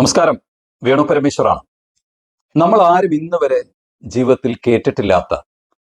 നമസ്കാരം. വേണു പരമേശ്വറാണ്. നമ്മൾ ആരും ഇന്ന് വരെ ജീവിതത്തിൽ കേട്ടിട്ടില്ലാത്ത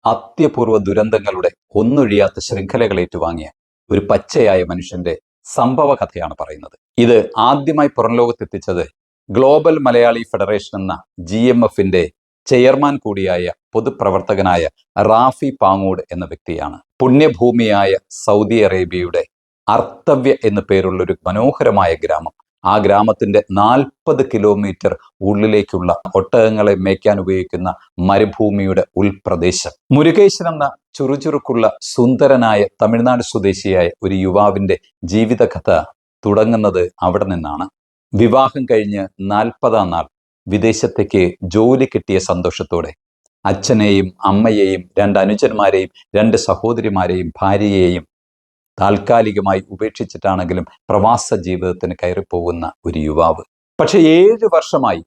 അത്യപൂർവ ദുരന്തങ്ങളുടെ ഒന്നൊഴിയാത്ത ശൃംഖലകൾ ഏറ്റുവാങ്ങിയ ഒരു പച്ചയായ മനുഷ്യന്റെ സംഭവ കഥയാണ് പറയുന്നത്. ഇത് ആദ്യമായി പുറം ലോകത്തെത്തിച്ചത് ഗ്ലോബൽ മലയാളി ഫെഡറേഷൻ എന്ന ജി എം എഫിന്റെ ചെയർമാൻ കൂടിയായ പൊതുപ്രവർത്തകനായ റാഫി പാങ്ങോട് എന്ന വ്യക്തിയാണ്. പുണ്യഭൂമിയായ സൗദി അറേബ്യയുടെ അർത്തവ്യ എന്നു പേരുള്ള ഒരു മനോഹരമായ ഗ്രാമം ആ ഗ്രാമത്തിന്റെ നാൽപ്പത് കിലോമീറ്റർ ഉള്ളിലേക്കുള്ള ഒട്ടകങ്ങളെ മേയ്ക്കാൻ ഉപയോഗിക്കുന്ന മരുഭൂമിയുടെ ഉൾപ്രദേശം. മുരുകേശൻ എന്ന ചുറുചുറുക്കുള്ള സുന്ദരനായ തമിഴ്നാട് സ്വദേശിയായ ഒരു യുവാവിന്റെ ജീവിതകഥ തുടങ്ങുന്നത് അവിടെ നിന്നാണ്. വിവാഹം കഴിഞ്ഞ് നാൽപ്പതാം നാൾ വിദേശത്തേക്ക് ജോലി കിട്ടിയ സന്തോഷത്തോടെ അച്ഛനെയും അമ്മയെയും രണ്ട് അനുജന്മാരെയും രണ്ട് സഹോദരിമാരെയും ഭാര്യയെയും താൽക്കാലികമായി ഉപേക്ഷിച്ചിട്ടാണെങ്കിലും പ്രവാസ ജീവിതത്തിന് കയറിപ്പോകുന്ന ഒരു യുവാവ്. പക്ഷെ ഏഴ് വർഷമായി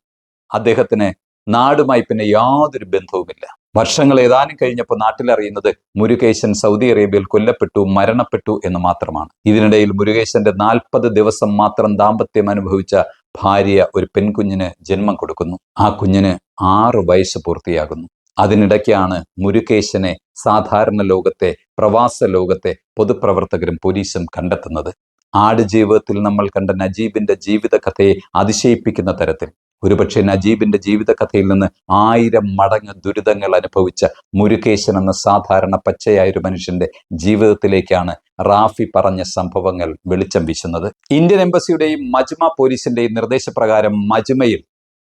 അദ്ദേഹത്തിന് നാടുമായി പിന്നെ യാതൊരു ബന്ധവുമില്ല. വർഷങ്ങൾ ഏതാനും കഴിഞ്ഞപ്പോൾ നാട്ടിലറിയുന്നത് മുരുകേശൻ സൗദി അറേബ്യയിൽ കൊല്ലപ്പെട്ടു മരണപ്പെട്ടു എന്ന് മാത്രമാണ്. ഇതിനിടയിൽ മുരുകേശന്റെ നാൽപ്പത് ദിവസം മാത്രം ദാമ്പത്യം അനുഭവിച്ച ഭാര്യ ഒരു പെൺകുഞ്ഞിന് ജന്മം കൊടുക്കുന്നു. ആ കുഞ്ഞിന് ആറു വയസ്സ് പൂർത്തിയാകുന്നു. അതിനിടയ്ക്കാണ് മുരുകേശനെ സാധാരണ ലോകത്തെ പ്രവാസ ലോകത്തെ പൊതുപ്രവർത്തകരും പോലീസും കണ്ടെത്തുന്നത്. ആടുജീവിതത്തിൽ നമ്മൾ കണ്ട നജീബിന്റെ ജീവിതകഥയെ അതിശയിപ്പിക്കുന്ന തരത്തിൽ. ഒരുപക്ഷെ നജീബിന്റെ ജീവിതകഥയിൽ നിന്ന് ആയിരം മടങ്ങ് ദുരിതങ്ങൾ അനുഭവിച്ച മുരുകേശൻ എന്ന സാധാരണ പച്ചയായ ഒരു മനുഷ്യന്റെ ജീവിതത്തിലേക്കാണ് റാഫി പറഞ്ഞ സംഭവങ്ങൾ വെളിച്ചം വീശുന്നത്. ഇന്ത്യൻ എംബസിയുടെയും മജ്മ പോലീസിന്റെയും നിർദ്ദേശപ്രകാരം മജ്മയിൽ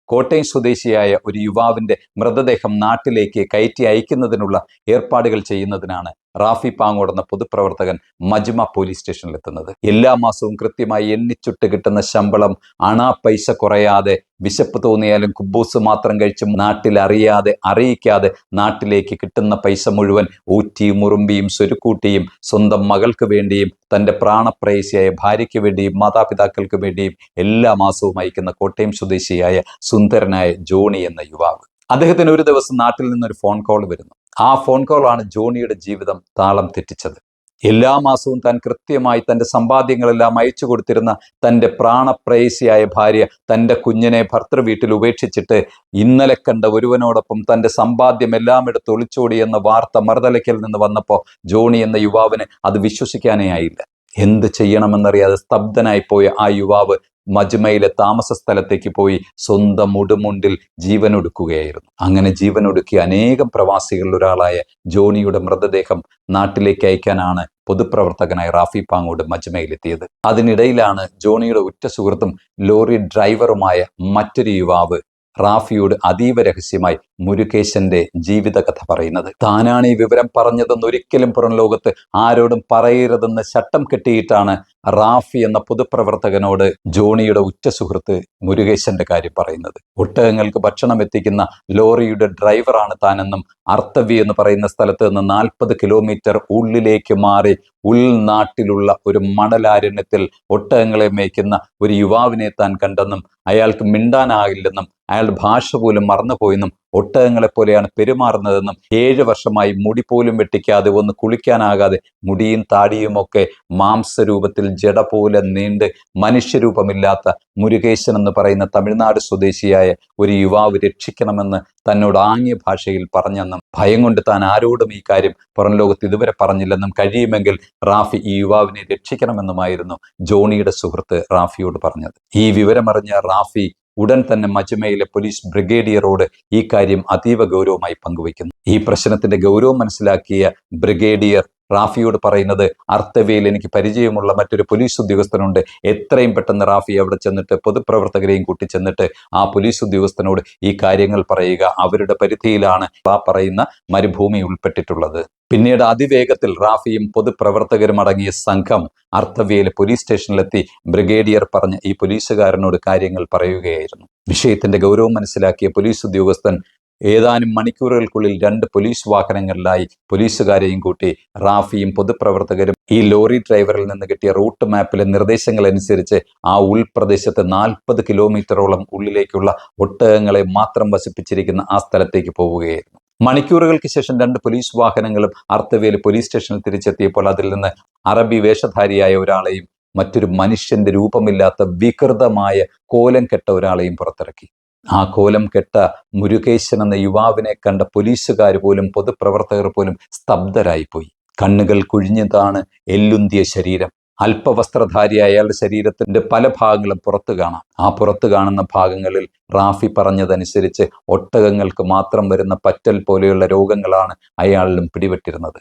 കോട്ടയം സ്വദേശിയായ ഒരു യുവാവിന്റെ മൃതദേഹം നാട്ടിലേക്ക് കയറ്റി അയക്കുന്നതിനുള്ള ഏർപ്പാടുകൾ ചെയ്യുന്നതിനാണ് റാഫി പാങ്ങോട് എന്ന പൊതുപ്രവർത്തകൻ മജ്മ പോലീസ് സ്റ്റേഷനിൽ എത്തുന്നത് എല്ലാ മാസവും കൃത്യമായി എണ്ണിച്ചുട്ട് കിട്ടുന്ന ശമ്പളം അണാ പൈസ കുറയാതെ വിശപ്പ് തോന്നിയാലും കുബൂസ് മാത്രം കഴിച്ചും നാട്ടിൽ അറിയാതെ അറിയിക്കാതെ നാട്ടിലേക്ക് കിട്ടുന്ന പൈസ മുഴുവൻ ഊറ്റിയും മുറുമ്പിയും സ്വരുക്കൂട്ടിയും സ്വന്തം മകൾക്ക് വേണ്ടിയും തന്റെ പ്രാണപ്രേയസിയായ ഭാര്യയ്ക്ക് വേണ്ടിയും മാതാപിതാക്കൾക്ക് വേണ്ടിയും എല്ലാ മാസവും അയക്കുന്ന കോട്ടയം സ്വദേശിയായ സുന്ദരനായ ജോണി എന്ന യുവാവ്. അദ്ദേഹത്തിന് ഒരു ദിവസം നാട്ടിൽ നിന്നൊരു ഫോൺ കോൾ വരുന്നു. ആ ഫോൺ കോളാണ് ജോണിയുടെ ജീവിതം താളം തെറ്റിച്ചത്. എല്ലാ മാസവും താൻ കൃത്യമായി തന്റെ സമ്പാദ്യങ്ങളെല്ലാം അയച്ചു കൊടുത്തിരുന്ന തന്റെ പ്രാണപ്രേയസിയായ ഭാര്യ തന്റെ കുഞ്ഞിനെ ഭർത്തൃ വീട്ടിൽ ഉപേക്ഷിച്ചിട്ട് ഇന്നലെ കണ്ട ഒരുവനോടൊപ്പം തന്റെ സമ്പാദ്യം എല്ലാം എടുത്ത് ഒളിച്ചോടി എന്ന വാർത്ത മറുതലയ്ക്കൽ നിന്ന് വന്നപ്പോൾ ജോണി എന്ന യുവാവിന് അത് വിശ്വസിക്കാനേ ആയില്ല. എന്ത് ചെയ്യണമെന്നറിയാതെ സ്തബ്ധനായി പോയ ആ യുവാവ് മജ്മയിലെ താമസ സ്ഥലത്തേക്ക് പോയി സ്വന്തം മുടുമുണ്ടിൽ ജീവനൊടുക്കുകയായിരുന്നു. അങ്ങനെ ജീവനൊടുക്കിയ അനേകം പ്രവാസികളിൽ ഒരാളായ ജോണിയുടെ മൃതദേഹം നാട്ടിലേക്ക് അയക്കാനാണ് പൊതുപ്രവർത്തകനായ റാഫി പാങ്ങോട് മജ്മയിലെത്തിയത്. അതിനിടയിലാണ് ജോണിയുടെ ഉറ്റ സുഹൃത്തും ലോറി ഡ്രൈവറുമായ മറ്റൊരു യുവാവ് റാഫിയോട് അതീവ രഹസ്യമായി മുരുകേശന്റെ ജീവിതകഥ പറയുന്നത്. താനാണ് ഈ വിവരം പറഞ്ഞതെന്ന് ഒരിക്കലും പുറം ലോകത്ത് ആരോടും പറയരുതെന്ന് ചട്ടം കെട്ടിയിട്ടാണ് റാഫി എന്ന പൊതുപ്രവർത്തകനോട് ജോണിയുടെ ഉറ്റ സുഹൃത്ത് മുരുകേശന്റെ കാര്യം പറയുന്നത്. ഒട്ടകങ്ങൾക്ക് ഭക്ഷണം എത്തിക്കുന്ന ലോറിയുടെ ഡ്രൈവറാണ് താനെന്നും അർത്തവി എന്ന് പറയുന്ന സ്ഥലത്ത് നിന്ന് നാൽപ്പത് കിലോമീറ്റർ ഉള്ളിലേക്ക് മാറി ഉൾനാട്ടിലുള്ള ഒരു മണലാരണ്യത്തിൽ ഒട്ടകങ്ങളെ മേയ്ക്കുന്ന ഒരു യുവാവിനെ താൻ കണ്ടെന്നും അയാൾക്ക് മിണ്ടാനാകില്ലെന്നും അയാളുടെ ഭാഷ പോലും മറന്നുപോയെന്നും ഒട്ടകങ്ങളെ പോലെയാണ് പെരുമാറുന്നതെന്നും ഏഴ് വർഷമായി മുടി പോലും വെട്ടിക്കാതെ ഒന്ന് കുളിക്കാനാകാതെ മുടിയും താടിയുമൊക്കെ മാംസരൂപത്തിൽ ജട പോലെ നീണ്ട് മനുഷ്യരൂപമില്ലാത്ത മുരുകേശൻ എന്ന് പറയുന്ന തമിഴ്നാട് സ്വദേശിയായ ഒരു യുവാവ് രക്ഷിക്കണമെന്ന് തന്നോട് ആംഗ്യ ഭാഷയിൽ പറഞ്ഞെന്നും ഭയം കൊണ്ട് താൻ ആരോടും ഈ കാര്യം പുറം ലോകത്ത് ഇതുവരെ പറഞ്ഞില്ലെന്നും കഴിയുമെങ്കിൽ റാഫി ഈ യുവാവിനെ രക്ഷിക്കണമെന്നുമായിരുന്നു ജോണിയുടെ സുഹൃത്ത് റാഫിയോട് പറഞ്ഞത്. ഈ വിവരമറിഞ്ഞ റാഫി ഉടൻ തന്നെ മജ്മയിലെ പോലീസ് ബ്രിഗേഡിയറോട് ഈ കാര്യം അതീവ ഗൗരവമായി പങ്കുവയ്ക്കുന്നു. ഈ പ്രശ്നത്തിന്റെ ഗൗരവം മനസ്സിലാക്കിയ ബ്രിഗേഡിയർ റാഫിയോട് പറയുന്നത് അർത്തവയിൽ എനിക്ക് പരിചയമുള്ള മറ്റൊരു പോലീസ് ഉദ്യോഗസ്ഥനുണ്ട്. എത്രയും പെട്ടെന്ന് റാഫി അവിടെ ചെന്നിട്ട് പൊതുപ്രവർത്തകരെയും കൂട്ടി ചെന്നിട്ട് ആ പോലീസ് ഉദ്യോഗസ്ഥനോട് ഈ കാര്യങ്ങൾ പറയുക. അവരുടെ പരിധിയിലാണ് ആ പറയുന്ന മരുഭൂമി ഉൾപ്പെട്ടിട്ടുള്ളത്. പിന്നീട് അതിവേഗത്തിൽ റാഫിയും പൊതുപ്രവർത്തകരും അടങ്ങിയ സംഘം അർത്തവ്യയിലെ പോലീസ് സ്റ്റേഷനിലെത്തി ബ്രിഗേഡിയർ പറഞ്ഞ ഈ പോലീസുകാരനോട് കാര്യങ്ങൾ പറയുകയായിരുന്നു. വിഷയത്തിന്റെ ഗൗരവം മനസ്സിലാക്കിയ പോലീസ് ഉദ്യോഗസ്ഥൻ ഏതാനും മണിക്കൂറുകൾക്കുള്ളിൽ രണ്ട് പോലീസ് വാഹനങ്ങളിലായി പോലീസുകാരെയും കൂട്ടി റാഫിയും പൊതുപ്രവർത്തകരും ഈ ലോറി ഡ്രൈവറിൽ നിന്ന് കിട്ടിയ റൂട്ട് മാപ്പിലെ നിർദ്ദേശങ്ങൾ അനുസരിച്ച് ആ ഉൾപ്രദേശത്ത് നാൽപ്പത് കിലോമീറ്ററോളം ഉള്ളിലേക്കുള്ള ഒട്ടകങ്ങളെ മാത്രം വസിപ്പിച്ചിരിക്കുന്ന ആ സ്ഥലത്തേക്ക് പോവുകയായിരുന്നു. മണിക്കൂറുകൾക്ക് ശേഷം രണ്ട് പോലീസ് വാഹനങ്ങളും അർത്തവേൽ പോലീസ് സ്റ്റേഷനിൽ തിരിച്ചെത്തിയപ്പോൾ അതിൽ നിന്ന് അറബി വേഷധാരിയായ ഒരാളെയും മറ്റൊരു മനുഷ്യന്റെ രൂപമില്ലാത്ത വികൃതമായ കോലം കെട്ട ഒരാളെയും പുറത്തിറക്കി. ആ കോലം കെട്ട മുരുകേശൻ എന്ന യുവാവിനെ കണ്ട പോലീസുകാർ പോലും പൊതുപ്രവർത്തകർ പോലും സ്തബ്ധരായിപ്പോയി. കണ്ണുകൾ കുഴിഞ്ഞതാണ് എല്ലുന്തിയ ശരീരം. അല്പവസ്ത്രധാരിയായ അയാളുടെ ശരീരത്തിന്റെ പല ഭാഗങ്ങളും പുറത്തു കാണാം. ആ പുറത്തു കാണുന്ന ഭാഗങ്ങളിൽ റാഫി പറഞ്ഞതനുസരിച്ച് ഒട്ടകങ്ങൾക്ക് മാത്രം വരുന്ന പറ്റൽ പോലെയുള്ള രോഗങ്ങളാണ് അയാളിലും പിടിപെട്ടിരുന്നത്.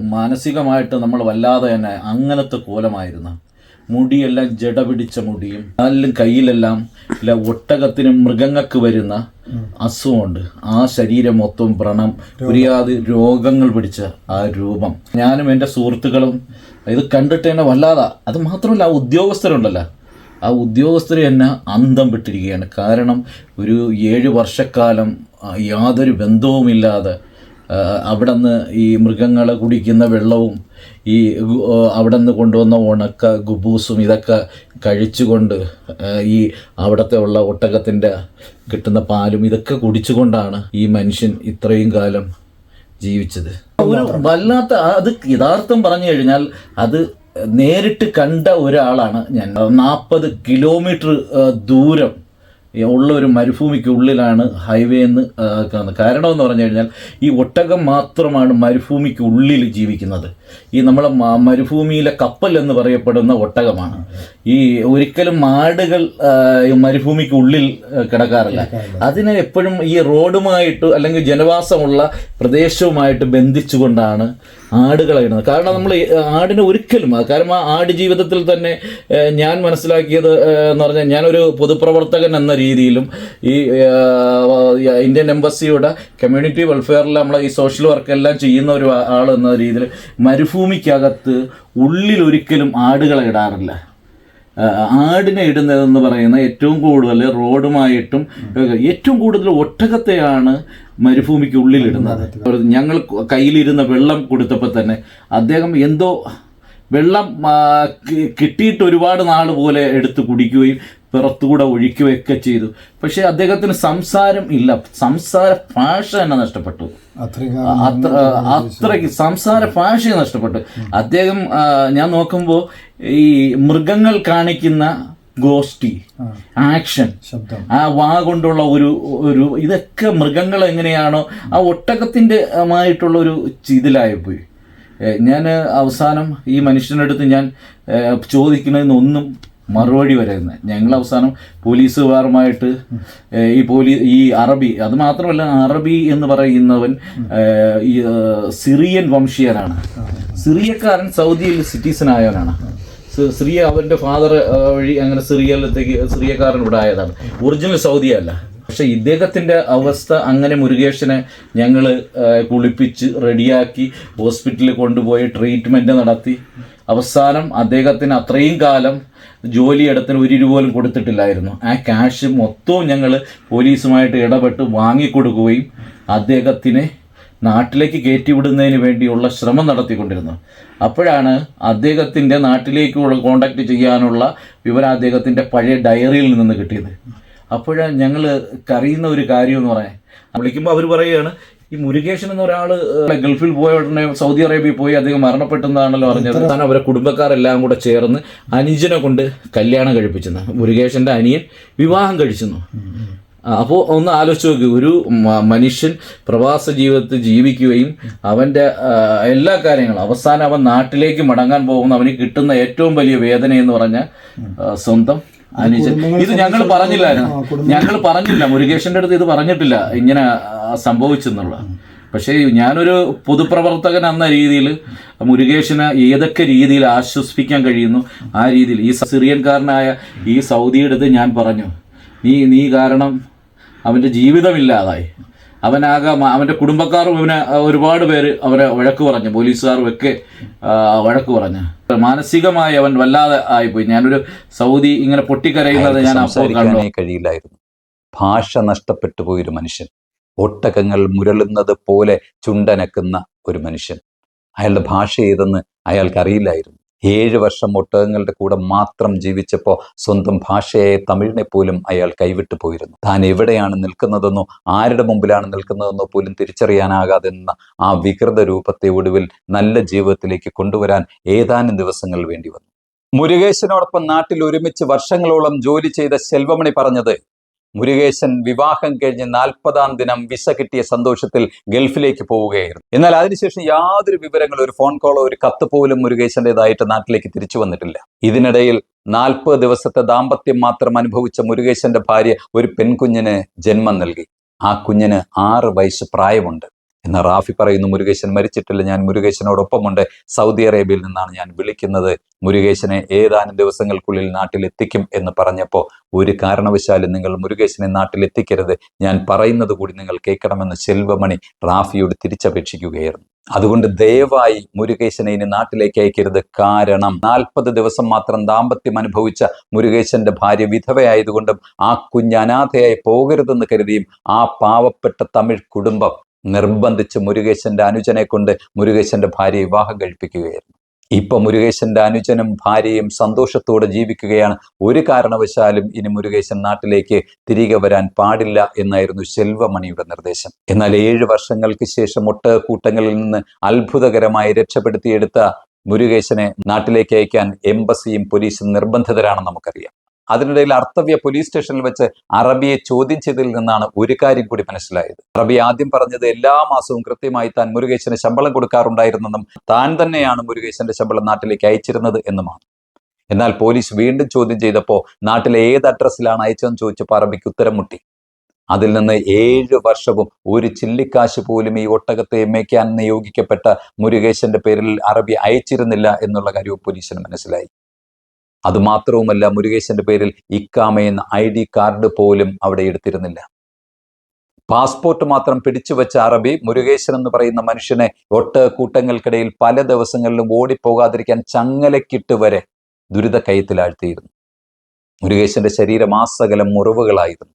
മാനസികമായിട്ട് നമ്മൾ വല്ലാതെ തന്നെ അങ്ങനത്തെ കോലമായിരുന്നു. മുടിയെല്ലാം ജട പിടിച്ച മുടിയും നാലിലും കയ്യിലെല്ലാം ഇല്ല ഒട്ടകത്തിനും മൃഗങ്ങൾക്ക് വരുന്ന അസുഖമുണ്ട്. ആ ശരീരം മൊത്തം വ്രണം ഒരുയാതി രോഗങ്ങൾ പിടിച്ച ആ രൂപം. ഞാനും എന്റെ സുഹൃത്തുക്കളും ഇത് കണ്ടിട്ട് തന്നെ വല്ലാതെ. അത് മാത്രമല്ല ആ ഉദ്യോഗസ്ഥരുണ്ടല്ലോ. ആ ഉദ്യോഗസ്ഥർ തന്നെ അന്തം വിട്ടിരിക്കുകയാണ്. കാരണം ഒരു ഏഴ് വർഷക്കാലം യാതൊരു ബന്ധവുമില്ലാതെ അവിടെ നിന്ന് ഈ മൃഗങ്ങളെ കുടിക്കുന്ന വെള്ളവും ഈ അവിടെ നിന്ന് കൊണ്ടുവന്ന ഉണക്ക ഗുബൂസും ഇതൊക്കെ കഴിച്ചുകൊണ്ട് ഈ അവിടുത്തെ ഉള്ള ഒട്ടകത്തിന്റെ കിട്ടുന്ന പാലും ഇതൊക്കെ കുടിച്ചുകൊണ്ടാണ് ഈ മനുഷ്യൻ ഇത്രയും കാലം ജീവിച്ചത്. ഒരു വല്ലാത്ത അത് യഥാർത്ഥം പറഞ്ഞു കഴിഞ്ഞാൽ അത് നേരിട്ട് കണ്ട ഒരാളാണ് ഞാൻ. നാൽപ്പത് കിലോമീറ്റർ ദൂരം ഉള്ള ഒരു മരുഭൂമിക്ക് ഉള്ളിലാണ് ഹൈവേ എന്ന് കാണുന്നത് കാരണം എന്ന് പറഞ്ഞു കഴിഞ്ഞാൽ ഈ ഒട്ടകം മാത്രമാണ് മരുഭൂമിക്ക് ഉള്ളിൽ ജീവിക്കുന്നത്. ഈ നമ്മളെ മരുഭൂമിയിലെ കപ്പൽ എന്ന് പറയപ്പെടുന്ന ഒട്ടകമാണ്. ഈ ഒരിക്കലും ആടുകൾ മരുഭൂമിക്ക് ഉള്ളിൽ കിടക്കാറില്ല. അതിനെ എപ്പോഴും ഈ റോഡുമായിട്ട് അല്ലെങ്കിൽ ജനവാസമുള്ള പ്രദേശവുമായിട്ട് ബന്ധിച്ചുകൊണ്ടാണ് ആടുകളെ ഇടുന്നത് കാരണം നമ്മൾ ആടിനെ ഒരിക്കലും കാരണം ആ ആട് ജീവിതത്തിൽ തന്നെ ഞാൻ മനസ്സിലാക്കിയത് എന്ന് പറഞ്ഞാൽ ഞാനൊരു പൊതുപ്രവർത്തകൻ എന്ന രീതിയിലും ഈ ഇന്ത്യൻ എംബസിയുടെ കമ്മ്യൂണിറ്റി വെൽഫെയറിൽ നമ്മൾ ഈ സോഷ്യൽ വർക്ക് എല്ലാം ചെയ്യുന്ന ഒരു ആൾ എന്ന രീതിയിൽ മരുഭൂമിക്കകത്ത് ഉള്ളിൽ ഒരിക്കലും ആടുകളെ ഇടാറില്ല. ആടിനെ ഇടുന്നതെന്ന് പറയുന്ന ഏറ്റവും കൂടുതൽ റോഡുമായിട്ടും ഏറ്റവും കൂടുതൽ ഒട്ടകത്തെയാണ് മരുഭൂമിക്ക് ഉള്ളിലിടുന്നത് ഞങ്ങൾ കയ്യിലിരുന്ന വെള്ളം കൊടുത്തപ്പോൾ തന്നെ അദ്ദേഹം എന്തോ വെള്ളം കിട്ടിയിട്ട് ഒരുപാട് നാൾ പോലെ എടുത്ത് കുടിക്കുകയും പുറത്തുകൂടെ ഒഴിക്കുകയൊക്കെ ചെയ്തു. പക്ഷെ അദ്ദേഹത്തിന് സംസാരം ഇല്ല. സംസാര ഭാഷ തന്നെ നഷ്ടപ്പെട്ടു. അത്രയും അത്ര അത്രയ്ക്ക് സംസാര ഭാഷ നഷ്ടപ്പെട്ടു. അദ്ദേഹം ഞാൻ നോക്കുമ്പോൾ ഈ മൃഗങ്ങൾ കാണിക്കുന്ന ഗോഷ്ടി ആക്ഷൻ ശബ്ദം. ആ വാ കൊണ്ടുള്ള ഒരു ഒരു ഇതൊക്കെ മൃഗങ്ങൾ എങ്ങനെയാണോ ആ ഒട്ടകത്തിന്റെ ആയിട്ടുള്ള ഒരു ഇതിലായിപ്പോയി. ഞാൻ അവസാനം ഈ മനുഷ്യനടുത്ത് ഞാൻ ചോദിക്കുന്നതിന് ഒന്നും മറുപടി വരുന്നത് ഞങ്ങൾ അവസാനം പോലീസുകാരുമായിട്ട് ഈ പോലീ ഈ അറബി അത് മാത്രമല്ല അറബി എന്ന് പറയുന്നവൻ ഈ സിറിയൻ വംശീയനാണ്. സിറിയക്കാരൻ സൗദിയിൽ സിറ്റിസൺ ആയവനാണ്. സി- സിറിയ അവന്റെ ഫാദർ വഴി അങ്ങനെ സിറിയയിലത്തേക്ക് സിറിയക്കാരൻ ഇവിടെ ആയതാണ്. ഒറിജിനൽ സൗദി അല്ല. പക്ഷെ ഇദ്ദേഹത്തിന്റെ അവസ്ഥ അങ്ങനെ മുരുകേഷനെ ഞങ്ങൾ കുളിപ്പിച്ച് റെഡിയാക്കി ഹോസ്പിറ്റലിൽ കൊണ്ടുപോയി ട്രീറ്റ്മെന്റ് നടത്തി. അവസാനം അദ്ദേഹത്തിന് അത്രയും കാലം ജോലിയിടത്തിന് ഒരു രൂപ പോലും കൊടുത്തിട്ടില്ലായിരുന്നു. ആ ക്യാഷ് മൊത്തവും ഞങ്ങൾ പോലീസുമായിട്ട് ഇടപെട്ട് വാങ്ങിക്കൊടുക്കുകയും അദ്ദേഹത്തിനെ നാട്ടിലേക്ക് കയറ്റിവിടുന്നതിന് വേണ്ടിയുള്ള ശ്രമം നടത്തിക്കൊണ്ടിരുന്നു. അപ്പോഴാണ് അദ്ദേഹത്തിന്റെ നാട്ടിലേക്കുള്ള കോണ്ടാക്ട് ചെയ്യാനുള്ള വിവരം അദ്ദേഹത്തിന്റെ പഴയ ഡയറിയിൽ നിന്ന് കിട്ടിയത്. അപ്പോഴാണ് ഞങ്ങൾ കറിയുന്ന ഒരു കാര്യം എന്ന് പറയാൻ വിളിക്കുമ്പോൾ അവർ പറയുകയാണ് ഈ മുരുകേശൻ എന്ന ഒരാൾ ഗൾഫിൽ പോയ ഉടനെ സൗദി അറേബ്യയിൽ പോയി അദ്ദേഹം മരണപ്പെട്ടെന്നാണല്ലോ അറിഞ്ഞത്. താൻ അവരെ കുടുംബക്കാരെല്ലാം കൂടെ ചേർന്ന് അനുജനെ കൊണ്ട് കല്യാണം കഴിപ്പിച്ചെന്ന് മുരുകേശന്റെ അനിയൻ വിവാഹം കഴിച്ചെന്നു. അപ്പോൾ ഒന്ന് ആലോചിച്ച് നോക്ക്. ഒരു മനുഷ്യൻ പ്രവാസ ജീവിതത്തിൽ ജീവിക്കുകയും അവന്റെ എല്ലാ കാര്യങ്ങളും അവസാനം അവൻ നാട്ടിലേക്ക് മടങ്ങാൻ പോകുന്ന അവന് കിട്ടുന്ന ഏറ്റവും വലിയ വേദന എന്ന് പറഞ്ഞ സ്വന്തം അനുജൻ. ഇത് ഞങ്ങൾ പറഞ്ഞില്ലായിരുന്നു. ഞങ്ങൾ പറഞ്ഞില്ല. മുരുകേഷന്റെ അടുത്ത് ഇത് പറഞ്ഞിട്ടില്ല. ഇങ്ങനെ സംഭവിച്ചെന്നുള്ള. പക്ഷേ ഞാനൊരു പൊതുപ്രവർത്തകൻ എന്ന രീതിയിൽ മുരുകേശനെ ഏതൊക്കെ രീതിയിൽ ആശ്വസിപ്പിക്കാൻ കഴിയുന്നു ആ രീതിയിൽ ഈ സിറിയൻകാരനായ ഈ സൗദിയുടെ അടുത്ത് ഞാൻ പറഞ്ഞു. നീ നീ കാരണം അവന്റെ ജീവിതമില്ലാതായി. അവനാകെ അവന്റെ കുടുംബക്കാരും അവനെ ഒരുപാട് പേര് അവരെ വഴക്ക് പറഞ്ഞു പോലീസുകാരും ഒക്കെ വഴക്ക് പറഞ്ഞു. മാനസികമായി അവൻ വല്ലാതെ ആയിപ്പോയി. ഞാനൊരു സൗദി ഇങ്ങനെ പൊട്ടിക്കരയുന്നത് ഞാൻ അപ്പോൾ കണ്ടു. കഴിയില്ലായിരുന്നു. ഭാഷ നഷ്ടപ്പെട്ടു പോയൊരു മനുഷ്യൻ. ഒട്ടകങ്ങൾ മുരളുന്നത് പോലെ ചുണ്ടനക്കുന്ന ഒരു മനുഷ്യൻ. അയാളുടെ ഭാഷ ഏതെന്ന് അയാൾക്ക് അറിയില്ലായിരുന്നു. ഏഴ് വർഷം ഒട്ടകങ്ങളുടെ കൂടെ മാത്രം ജീവിച്ചപ്പോൾ സ്വന്തം ഭാഷയായ തമിഴിനെ പോലും അയാൾ കൈവിട്ടു പോയിരുന്നു. താൻ എവിടെയാണ് നിൽക്കുന്നതെന്നോ ആരുടെ മുമ്പിലാണ് നിൽക്കുന്നതെന്നോ പോലും തിരിച്ചറിയാനാകാതെ നിന്ന ആ വികൃത രൂപത്തെ ഒടുവിൽ നല്ല ജീവിതത്തിലേക്ക് കൊണ്ടുവരാൻ ഏതാനും ദിവസങ്ങൾ വേണ്ടി വന്നു. മുരുകേശനോടൊപ്പം നാട്ടിൽ ഒരുമിച്ച് വർഷങ്ങളോളം ജോലി ചെയ്ത ശെൽവമണി പറഞ്ഞത് മുരുകേശൻ വിവാഹം കഴിഞ്ഞ് നാൽപ്പതാം ദിനം വിസ കിട്ടിയ സന്തോഷത്തിൽ ഗൾഫിലേക്ക് പോവുകയായിരുന്നു. എന്നാൽ അതിനുശേഷം യാതൊരു വിവരങ്ങളും ഒരു ഫോൺ കോളോ ഒരു കത്ത് പോലും മുരുകേശന്റേതായിട്ട് നാട്ടിലേക്ക് തിരിച്ചു വന്നിട്ടില്ല. ഇതിനിടയിൽ നാൽപ്പത് ദിവസത്തെ ദാമ്പത്യം മാത്രം അനുഭവിച്ച മുരുകേശന്റെ ഭാര്യ ഒരു പെൺകുഞ്ഞിന് ജന്മം നൽകി. ആ കുഞ്ഞിന് ആറ് വയസ്സ് പ്രായമുണ്ട് എന്ന റാഫി പറയുന്നു. മുരുകേശൻ മരിച്ചിട്ടില്ല. ഞാൻ മുരുകേശനോടൊപ്പമുണ്ട്. സൗദി അറേബ്യയിൽ നിന്നാണ് ഞാൻ വിളിക്കുന്നത്. മുരുകേശനെ ഏതാനും ദിവസങ്ങൾക്കുള്ളിൽ നാട്ടിലെത്തിക്കും എന്ന് പറഞ്ഞപ്പോൾ ഒരു കാരണവശാലും നിങ്ങൾ മുരുകേശനെ നാട്ടിലെത്തിക്കരുത്. ഞാൻ പറയുന്നത് കൂടി നിങ്ങൾ കേൾക്കണമെന്ന് ശെൽവമണി റാഫിയോട് തിരിച്ചപേക്ഷിക്കുകയായിരുന്നു. അതുകൊണ്ട് ദയവായി മുരുകേശനെ ഇനി നാട്ടിലേക്ക് അയക്കരുത്. കാരണം നാൽപ്പത് ദിവസം മാത്രം ദാമ്പത്യം അനുഭവിച്ച മുരുകേശന്റെ ഭാര്യ വിധവയായതുകൊണ്ടും ആ കുഞ്ഞ് അനാഥയായി പോകരുതെന്ന് കരുതിയും ആ പാവപ്പെട്ട തമിഴ് കുടുംബം നിർബന്ധിച്ച് മുരുകേശന്റെ അനുജനെ കൊണ്ട് മുരുകേശന്റെ ഭാര്യയെ വിവാഹം കഴിപ്പിക്കുകയായിരുന്നു. ഇപ്പൊ മുരുകേശന്റെ അനുജനും ഭാര്യയും സന്തോഷത്തോടെ ജീവിക്കുകയാണ്. ഒരു കാരണവശാലും ഇനി മുരുകേശൻ നാട്ടിലേക്ക് തിരികെ വരാൻ പാടില്ല എന്നായിരുന്നു ശെൽവമണിയുടെ നിർദ്ദേശം. എന്നാൽ ഏഴ് വർഷങ്ങൾക്ക് ശേഷം ഒട്ടകൂട്ടങ്ങളിൽ നിന്ന് അത്ഭുതകരമായി രക്ഷപ്പെടുത്തിയെടുത്ത മുരുകേശനെ നാട്ടിലേക്ക് അയക്കാൻ എംബസിയും പോലീസും നിർബന്ധിതരാണെന്ന് നമുക്കറിയാം. അതിനിടയിൽ അർത്തവ്യ പോലീസ് സ്റ്റേഷനിൽ വെച്ച് അറബിയെ ചോദ്യം ചെയ്തതിൽ നിന്നാണ് ഒരു കാര്യം കൂടി മനസ്സിലായത്. അറബി ആദ്യം പറഞ്ഞത് എല്ലാ മാസവും കൃത്യമായി താൻ മുരുകേശന് ശമ്പളം കൊടുക്കാറുണ്ടായിരുന്നെന്നും താൻ തന്നെയാണ് മുരുകേശന്റെ ശമ്പളം നാട്ടിലേക്ക് അയച്ചിരുന്നത് എന്നുമാണ്. എന്നാൽ പോലീസ് വീണ്ടും ചോദ്യം ചെയ്തപ്പോൾ നാട്ടിലെ ഏത് അഡ്രസ്സിലാണ് അയച്ചതെന്ന് ചോദിച്ചപ്പോൾ അറബിക്ക് ഉത്തരം മുട്ടി. അതിൽ നിന്ന് ഏഴ് വർഷവും ഒരു ചില്ലിക്കാശ് പോലും ഈ ഒട്ടകത്തെ മേയ്ക്കാൻ നിയോഗിക്കപ്പെട്ട മുരുകേശന്റെ പേരിൽ അറബി അയച്ചിരുന്നില്ല എന്നുള്ള കാര്യവും പോലീസിന് മനസ്സിലായി. അതുമാത്രവുമല്ല മുരുകേശന്റെ പേരിൽ ഇക്കാമ എന്ന ഐ ഡി കാർഡ് പോലും അവിടെ എടുത്തിരുന്നില്ല. പാസ്പോർട്ട് മാത്രം പിടിച്ചു വെച്ച അറബി മുരുകേശൻ എന്ന് പറയുന്ന മനുഷ്യനെ ഒട്ട് കൂട്ടങ്ങൾക്കിടയിൽ പല ദിവസങ്ങളിലും ഓടിപ്പോകാതിരിക്കാൻ ചങ്ങലക്കിട്ട് വരെ ദുരിത കയ്യത്തിലാഴ്ത്തിയിരുന്നു മുരുകേശന്റെ ശരീരം ആസകലം മുറിവുകളായിരുന്നു.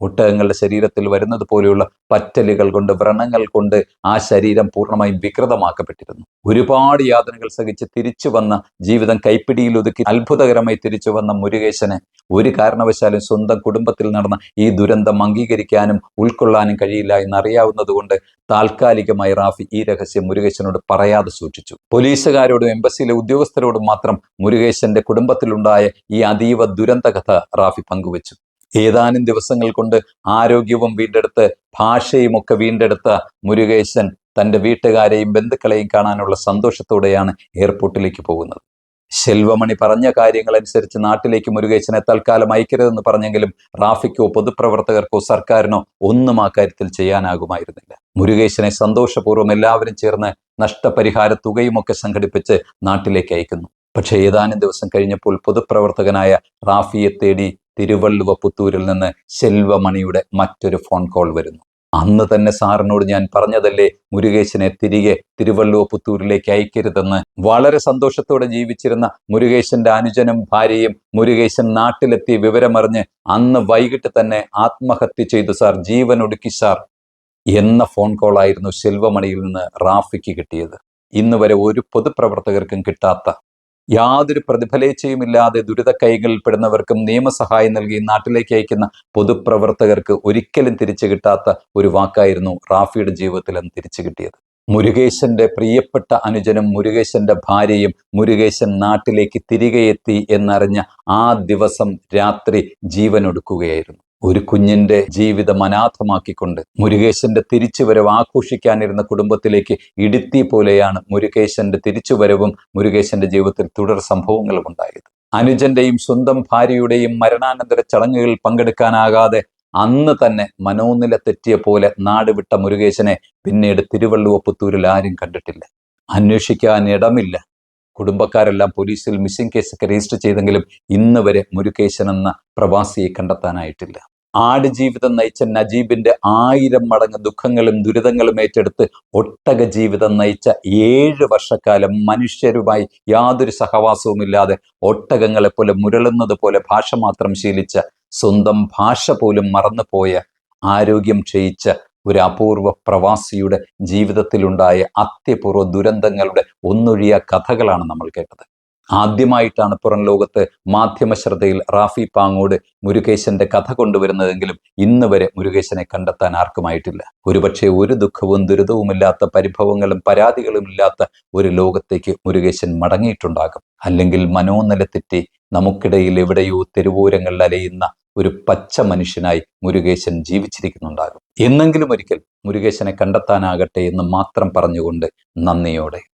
ഒട്ടകങ്ങളുടെ ശരീരത്തിൽ വരുന്നത് പോലെയുള്ള പറ്റലുകൾ കൊണ്ട് വ്രണങ്ങൾ കൊണ്ട് ആ ശരീരം പൂർണമായും വികൃതമാക്കപ്പെട്ടിരുന്നു. ഒരുപാട് യാതനകൾ സഹിച്ച് തിരിച്ചു വന്ന ജീവിതം കൈപ്പിടിയിൽ ഒതുക്കി അത്ഭുതകരമായി തിരിച്ചു വന്ന മുരുകേശന് ഒരു കാരണവശാലും സ്വന്തം കുടുംബത്തിൽ നടന്ന ഈ ദുരന്തം അംഗീകരിക്കാനും ഉൾക്കൊള്ളാനും കഴിയില്ല എന്നറിയാവുന്നതുകൊണ്ട് താൽക്കാലികമായി റാഫി ഈ രഹസ്യം മുരുകേശനോട് പറയാതെ സൂക്ഷിച്ചു. പോലീസുകാരോടും എംബസിയിലെ ഉദ്യോഗസ്ഥരോടും മാത്രം മുരുകേശന്റെ കുടുംബത്തിലുണ്ടായ ഈ അതീവ ദുരന്ത കഥ റാഫി പങ്കുവച്ചു. ഏതാനും ദിവസങ്ങൾ കൊണ്ട് ആരോഗ്യവും വീണ്ടെടുത്ത് ഭാഷയും ഒക്കെ വീണ്ടെടുത്ത മുരുകേശൻ തന്റെ വീട്ടുകാരെയും ബന്ധുക്കളെയും കാണാനുള്ള സന്തോഷത്തോടെയാണ് എയർപോർട്ടിലേക്ക് പോകുന്നത്. ശെൽവമണി പറഞ്ഞ കാര്യങ്ങളനുസരിച്ച് നാട്ടിലേക്ക് മുരുകേശനെ തൽക്കാലം അയക്കരുതെന്ന് പറഞ്ഞെങ്കിലും റാഫിക്കോ പൊതുപ്രവർത്തകർക്കോ സർക്കാരിനോ ഒന്നും ആ കാര്യത്തിൽ ചെയ്യാനാകുമായിരുന്നില്ല. മുരുകേശനെ സന്തോഷപൂർവം എല്ലാവരും ചേർന്ന് നഷ്ടപരിഹാര തുകയുമൊക്കെ സംഘടിപ്പിച്ച് നാട്ടിലേക്ക് അയക്കുന്നു. പക്ഷേ ഏതാനും ദിവസം കഴിഞ്ഞപ്പോൾ പൊതുപ്രവർത്തകനായ റാഫിയെ തേടി തിരുവള്ളുവ പുത്തൂരിൽ നിന്ന് ശെൽവമണിയുടെ മറ്റൊരു ഫോൺ കോൾ വരുന്നു. അന്ന് തന്നെ സാറിനോട് ഞാൻ പറഞ്ഞതല്ലേ മുരുകേശനെ തിരികെ തിരുവള്ളുവ പുത്തൂരിലേക്ക് അയക്കരുതെന്ന്. വളരെ സന്തോഷത്തോടെ ജീവിച്ചിരുന്ന മുരുകേശന്റെ അനുജനും ഭാര്യയും മുരുകേശൻ നാട്ടിലെത്തി വിവരമറിഞ്ഞ് അന്ന് വൈകിട്ട് തന്നെ ആത്മഹത്യ ചെയ്തു സാർ ജീവൻ ഒടുക്കി സാർ എന്ന ഫോൺ കോൾ ആയിരുന്നു ശെൽവമണിയിൽ നിന്ന് റാഫിക്ക് കിട്ടിയത്. ഇന്ന് വരെ ഒരു പൊതുപ്രവർത്തകർക്കും കിട്ടാത്ത യാതൊരു പ്രതിഫലേച്ഛയുമില്ലാതെ ദുരിത കൈകളിൽ പെടുന്നവർക്കും നിയമസഹായം നൽകി നാട്ടിലേക്ക് അയക്കുന്ന പൊതുപ്രവർത്തകർക്ക് ഒരിക്കലും തിരിച്ചു കിട്ടാത്ത ഒരു വാക്കായിരുന്നു റാഫിയുടെ ജീവിതത്തിൽ അന്ന് തിരിച്ചു കിട്ടിയത്. മുരുകേശന്റെ പ്രിയപ്പെട്ട അനുജനും മുരുകേശന്റെ ഭാര്യയും മുരുകേശൻ നാട്ടിലേക്ക് തിരികെ എത്തി എന്നറിഞ്ഞ ആ ദിവസം രാത്രി ജീവനൊടുക്കുകയായിരുന്നു. ഒരു കുഞ്ഞിന്റെ ജീവിതം അനാഥമാക്കിക്കൊണ്ട് മുരുകേശന്റെ തിരിച്ചുവരവ് ആഘോഷിക്കാനിരുന്ന കുടുംബത്തിലേക്ക് ഇടുത്തി പോലെയാണ് മുരുകേശന്റെ തിരിച്ചുവരവും മുരുകേശന്റെ ജീവിതത്തിൽ തുടർ സംഭവങ്ങളും ഉണ്ടായത്. അനുജന്റെയും സ്വന്തം ഭാര്യയുടെയും മരണാനന്തര ചടങ്ങുകളിൽ പങ്കെടുക്കാനാകാതെ അന്ന് തന്നെ മനോനില തെറ്റിയ പോലെ നാടുവിട്ട മുരുകേശനെ പിന്നീട് തിരുവള്ളുവ പുത്തൂരിൽ ആരും കണ്ടിട്ടില്ല. അന്വേഷിക്കാൻ ഇടമില്ല. കുടുംബക്കാരെല്ലാം പോലീസിൽ മിസ്സിംഗ് കേസൊക്കെ രജിസ്റ്റർ ചെയ്തെങ്കിലും ഇന്ന് വരെ മുരുകേശൻ എന്ന പ്രവാസിയെ കണ്ടെത്താനായിട്ടില്ല. ആടുജീവിതം നയിച്ച നജീബിന്റെ ആയിരം മടങ്ങ് ദുഃഖങ്ങളും ദുരിതങ്ങളും ഏറ്റെടുത്ത് ഒട്ടക ജീവിതം നയിച്ച ഏഴ് വർഷക്കാലം മനുഷ്യരുമായി യാതൊരു സഹവാസവുമില്ലാതെ ഒട്ടകങ്ങളെ പോലെ മുരളുന്നത് പോലെ ഭാഷ മാത്രം ശീലിച്ച സ്വന്തം ഭാഷ പോലും മറന്നുപോയ ആരോഗ്യം ക്ഷയിച്ച ഒരു അപൂർവ പ്രവാസിയുടെ ജീവിതത്തിലുണ്ടായ അത്യപൂർവ ദുരന്തങ്ങളുടെ ഒന്നൊഴിയ കഥകളാണ് നമ്മൾ കേട്ടത്. ആദ്യമായിട്ടാണ് പുറം ലോകത്ത് മാധ്യമ ശ്രദ്ധയിൽ റാഫി പാങ്ങോട് മുരുകേശന്റെ കഥ കൊണ്ടുവരുന്നതെങ്കിലും ഇന്ന് വരെ മുരുകേശനെ കണ്ടെത്താൻ ആർക്കുമായിട്ടില്ല. ഒരുപക്ഷെ ഒരു ദുഃഖവും ദുരിതവുമില്ലാത്ത പരിഭവങ്ങളും പരാതികളും ഇല്ലാത്ത ഒരു ലോകത്തേക്ക് മുരുകേശൻ മടങ്ങിയിട്ടുണ്ടാകും. അല്ലെങ്കിൽ മനോനിലത്തെറ്റി നമുക്കിടയിൽ എവിടെയോ തെരുവോരങ്ങളിൽ അലയുന്ന ഒരു പച്ച മനുഷ്യനായി മുരുകേശൻ ജീവിച്ചിരിക്കുന്നുണ്ടാകും. എന്നെങ്കിലും ഒരിക്കൽ മുരുകേശനെ കണ്ടെത്താനാകട്ടെ എന്ന് മാത്രം പറഞ്ഞുകൊണ്ട് നന്ദിയോടെ